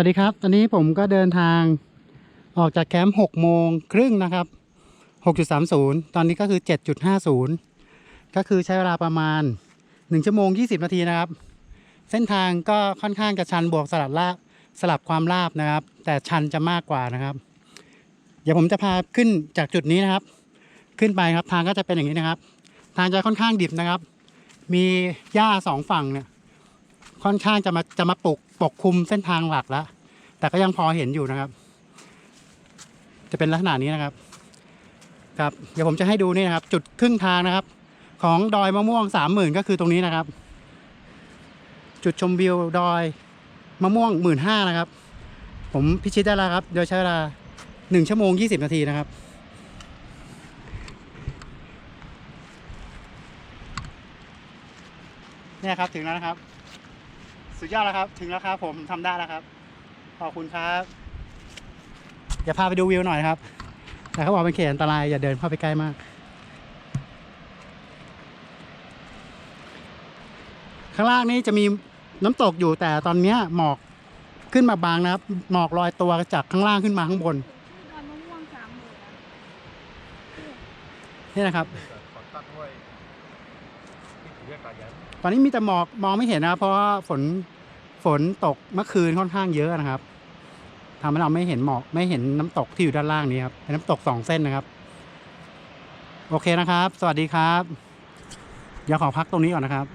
วัสดีครับ ตอนนี้ผมก็เดินทางออกจากแคมป์6โมงครึ่งนะครับ 6.30 ตอนนี้ก็คือ 7.50 ก็คือใช้เวลาประมาณ 1 ชั่วโมง 20 นาทีนะครับ เส้นทางก็ค่อนข้างจะชันบวกสลับลาบสลับความลาบนะครับ แต่ชันจะมากกว่านะครับ เดี๋ยวผมจะพาขึ้นจากจุดนี้นะครับ ขึ้นไปครับทางก็จะเป็นอย่างนี้นะครับ ทางจะค่อนข้างดิบนะครับ มีหญ้าสองฝั่งเนี่ย ค่อนข้างจะมาจะมาปกปกคลุมเส้นทางหลักแล้วแต่ก็ยังพอเห็นอยู่นะครับ จะเป็นลักษณะนี้นะครับ ครับ เดี๋ยวผมจะให้ดูนี่นะครับ จุดครึ่งทางนะครับ ของดอยมะม่วงสามหมื่นก็คือตรงนี้นะครับ จุดชมวิวดอยมะม่วงหมื่นห้านะครับ ผมพิชิตได้แล้วครับ โดยใช้เวลาหนึ่งชั่วโมงยี่สิบนาทีนะครับเนี่ยครับถึงแล้วนะครับ สุดยอดแล้วครับ ถึงแล้วครับผมทำได้แล้วครับ ขอบคุณครับอย่าพาไปดูวิวหน่อยนะครับ แต่เขาบอกเป็นเขตอันตรายอย่าเดินเข้าไปใกล้มาก ข้างล่างนี้จะมีน้ำตกอยู่แต่ตอนเนี้ยหมอกขึ้นมาบางนะครับ หมอกลอยตัวจากข้างล่างขึ้นมาข้างบนดอนมะม่วงสามหมื่นอะนี่นะครับขอตั ด้วยที่ถือเรียกกายันตอนนี้มีแต่หมอกมองไม่เห็นนะครับเพราะว่าฝนฝนตกเมื่อคืนค่อนข้างเยอะนะครับทำให้เราไม่เห็นหมอกไม่เห็นน้ำตกที่อยู่ด้านล่างนี้ครับเป็นน้ำตกสองเส้นนะครับ โอเคนะครับ สวัสดีครับเดี๋ยวขอพักตรงนี้ก่อนนะครับ